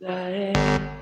that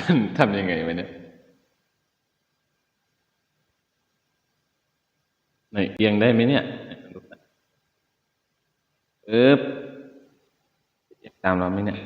ได้ทำยังไงวะเนี่ยไหนเอียงได้ไหมเนี่ยเอ๊บตามเราไหมเนี่ย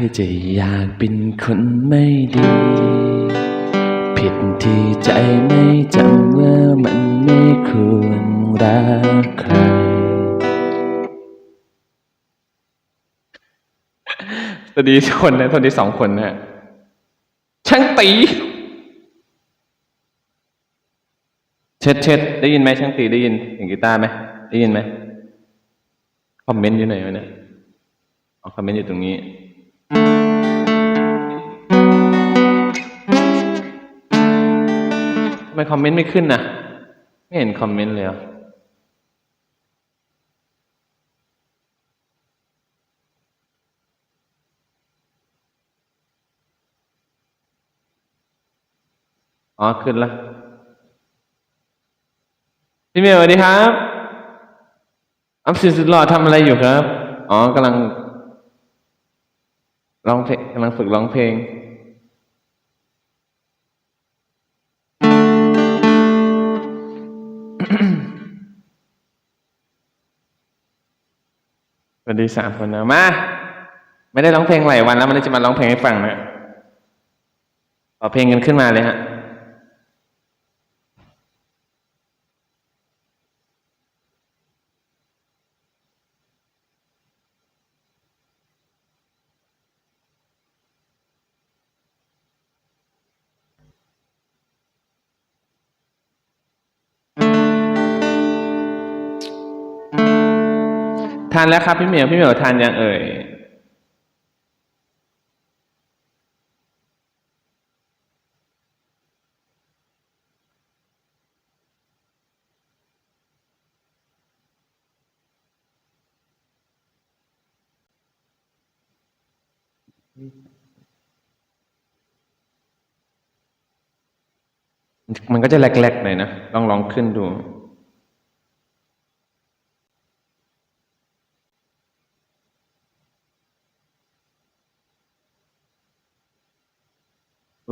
ใครจะอยากเป็นคนไม่ดี ผิดที่ใจไม่จำว่ามันไม่ควรรักใคร สวัสดีทุกคนนะสวัสดีสองคนนะฮะช่างตี เช็ดเช็ดได้ยินไหมช่างตีได้ยินเสียงกีตาร์ไหมได้ยินไหมคอมเมนต์อยู่ไหนวะเนี่ยอ๋อคอมเมนต์อยู่ตรงนี้ ทำไมคอมเมนต์ไม่ขึ้นนะไม่เห็นคอมเมนต์เลยออ๋อ ขึ้นแล้วพี่เมย์สวัสดีครับ อัพสินสุดหล่อทำอะไรอยู่ครับ อ๋อกำลัง ร้องเพลงกำลังฝึกร้องเพลงสวัสดีสามคนนะมา ไม่ได้ร้องเพลงหลายวันแล้ว มันจะมาร้องเพลงให้ฟังนะขอเพลงกันขึ้นมาเลยฮะ ทานแล้วครับพี่เหมียวพี่เหมียวทานยังเอ่ยมันก็จะแหลกๆหน่อยนะลองลองขึ้นดู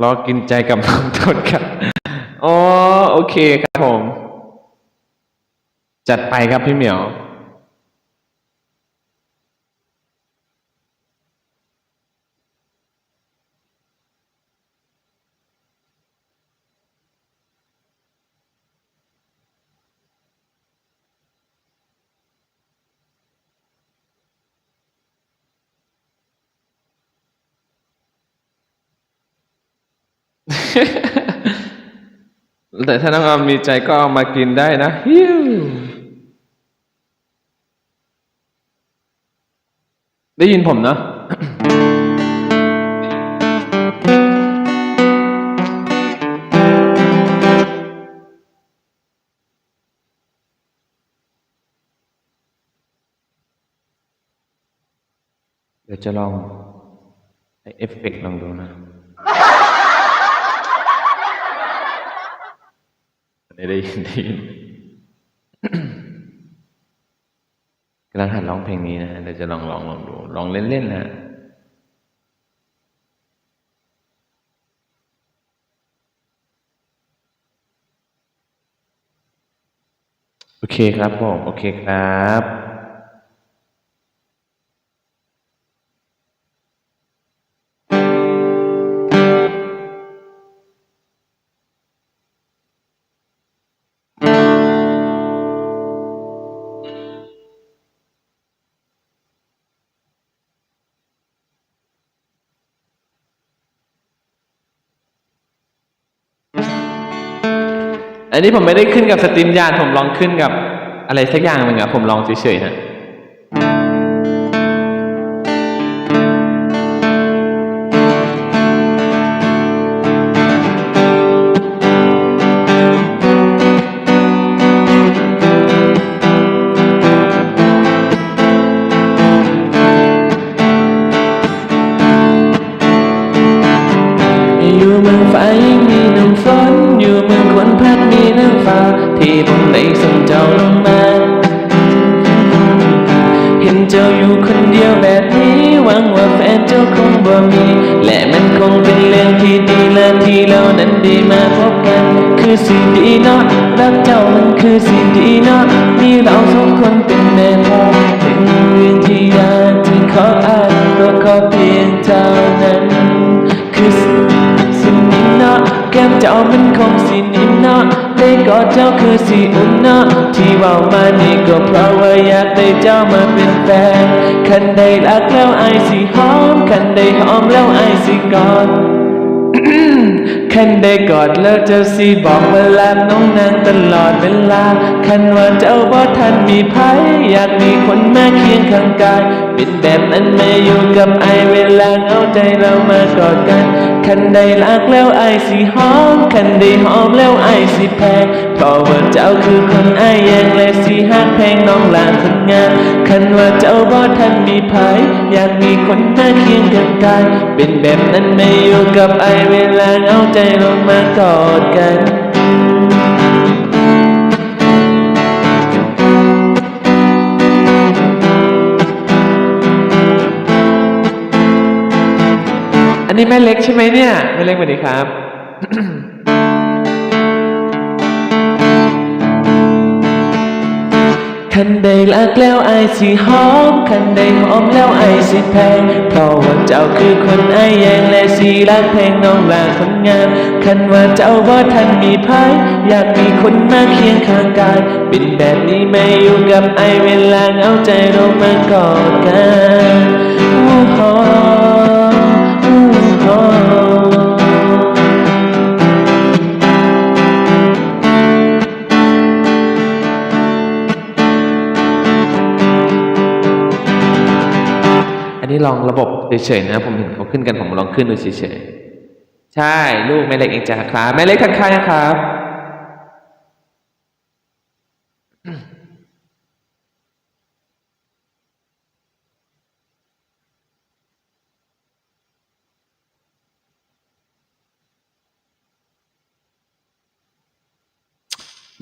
รอกินใจกับน้ำต้นครับอ๋อโอเคครับผม จัดไปครับพี่เหมียว แต่ถ้าน้องออมมีใจก็เอามากินได้นะฮิวได้ยินผมนะเดี๋ยวจะลองใช้เอฟเฟกต์ลองดูนะ ได้ยินได้ยินกำลังหัดร้องเพลงนี้นะเดี๋ยวจะลองลองลองดูลองเล่นๆนะฮะโอเคครับผม โอเคครับ อันนี้ผมไม่ได้ขึ้นกับสตรีมยานผมลองขึ้นกับอะไรสักอย่างหนึ่งอะผมลองเฉยๆฮะ คือสิ่งดีเนาะรักเจ้ามันคือสิ่งดีเนาะมีเราสองคนเป็นแม่พ่อถึงเรื่องที่อยากที่ขออ้างก็ขอเพียงเท่านั้นคือสิ่งนี้เนาะแก้มเจ้ามันคงสินิ่มเนาะได้กอดเจ้าคือสิอุ่นเนาะที่ว่ามานี่ก็เพราะว่าอยากได้เจ้ามาเป็นแฟนคันได้รักแล้วไอายสิหอมคันได้หอมแล้วไอายสิกอด คันได้กอดแล้วเจ้าสิบอกว่ารักน้องนางตลอดเวลา คันว่าเจ้าบ่ทันมีภัยอยากมีคนมาเคียงข้างกาย เป็นแบบนั้นไม่อยู่กับไอเวลาเอาใจเรามากอดกัน คันได้รักแล้วไอสิหอม คันได้หอมแล้วไอสิแพงเพราะว่าเจ้าคือคนไอแยงและสิหักแพงน้องลาคนงามคันว่าเจ้าบ่ทันมีภัยอยากมีคนมาเคียงกันกายเป็นแบบนั้นไม่อยู่กับไอเวลาเอาใจลงมากอดกัน นี้แม่เล็กใช่ไหมเนี่ยแม่เล็กสวัสดีครับคันได้รักแล้วไอสิหอมคันได้หอมแล้วไอสิแพงเพราะว่าเจ้าคือคนไอแยงและสิรักแพงน้องลาคนงามคันว่าเจ้าบ่าทันมีภัยอยากมีคนมาเคียงข้างกาย เป็นแบบนี้ไม่อยู่กับไอเวลาเอาใจเรามากอดกันโอู้ห นนี้ลองระบบเฉยๆนะ ผมเห็นเขาขึ้นกันผมลองขึ้นดูเฉยๆใช่ ลูกแม่เล็กเองจ้ะครับแม่เล็กทักทายนะครับ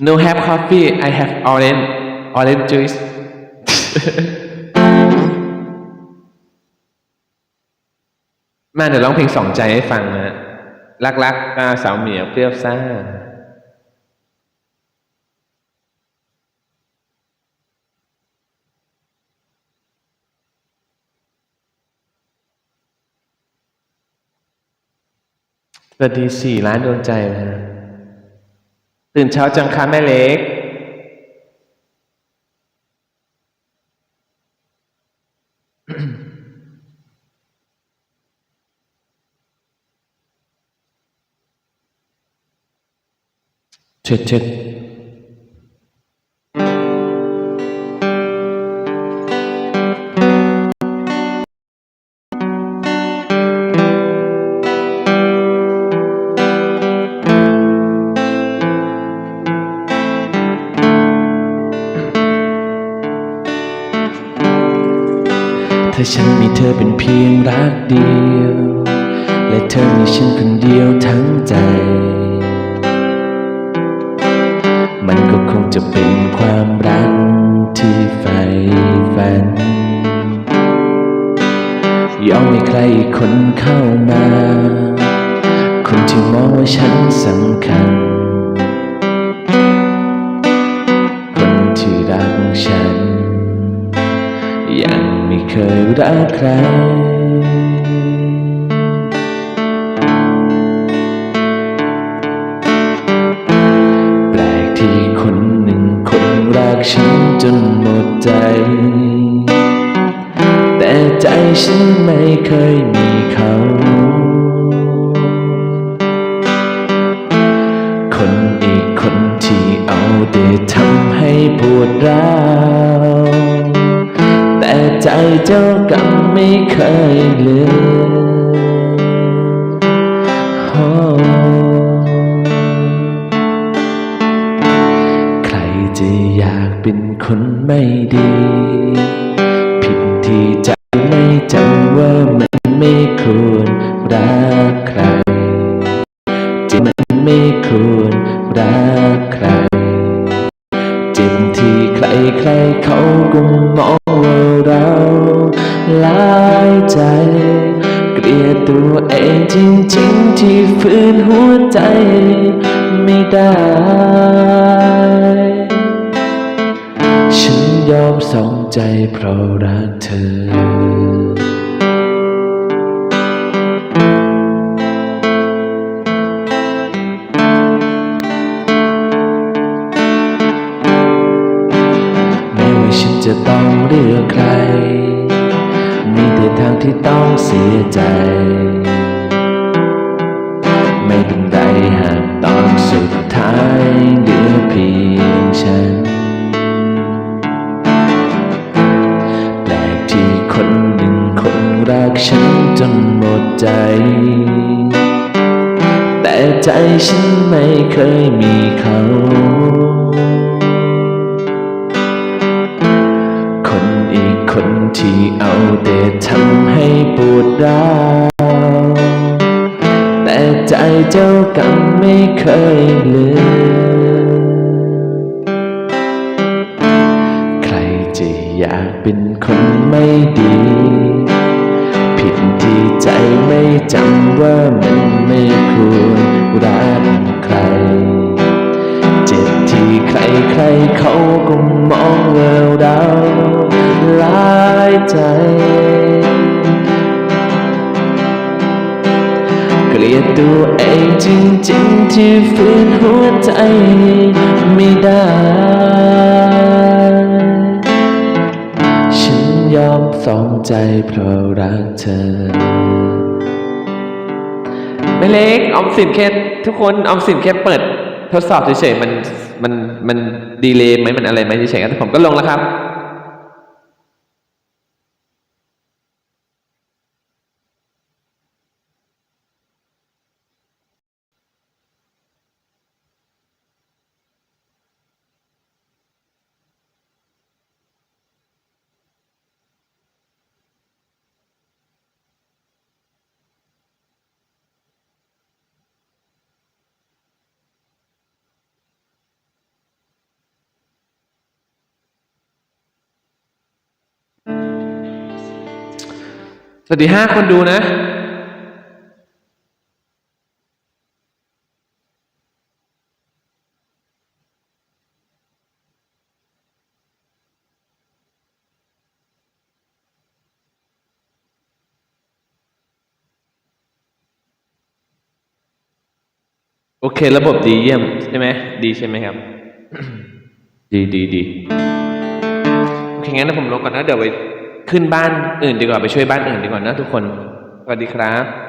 No have coffee I have orange orange juice มาเดี๋ยวร้องเพลงสองใจให้ฟังนะรักรักตาสาวเหมียวเปรี้ยวซ่าสวัสดีสี่ล้านดวงใจนะฮะตื่นเช้าจังคะแม่เล็ก เช็ดเช็ดถ้าฉันมีเธอเป็นเพียงรักเดียว และเธอมีฉันคนเดียวทั้งใจ จะเป็นความรักที่ใฝ่ฝัน ยอมให้ใครคนเข้ามา คนที่มองว่าฉันสำคัญ คนที่รักฉัน ยังไม่เคยรักใคร เอาแต่ทำให้ปวดร้าวแต่ใจเจ้ากรรมไม่เคยลืมโอ้ใครจะอยากเป็นคนไม่ดี เองจริงๆที่ฝืนหัวใจไม่ได้ ฉันยอมสองใจเพราะรักเธอ ใจ แต่ใจฉันไม่เคยมีเขา คนอีกคนที่เอาแต่ทำให้ปวดร้าวแต่ใจเจ้ากรรมไม่เคยลืม ไม่จำว่ามันไม่ควรรักใคร เจ็บที่ใครใครเขาก็มองว่าเราหลายใจ เกลียดตัวเองจริงๆที่ฝืนหัวใจไม่ได้ฉันยอมสองใจเพราะรักเธอ ไม่เล็กออมสินแค่ทุกคนออมสินแค่เปิด ทดสอบเฉยๆมันมันมันดีเลย์ไหมมันอะไรไหมเฉยๆครับผมก็ลงแล้วครับ สวัสดีห้าคนดูนะโอเค ระบบดีเยี่ยมใช่ไหมดีใช่ไหมครับ ดีดีดีโอเคงั้นเดี๋ยวผมลงก่อนนะเดี๋ยวไป ขึ้นบ้านอื่นดีกว่าไปช่วยบ้านอื่นดีกว่านะทุกคน สวัสดีครับ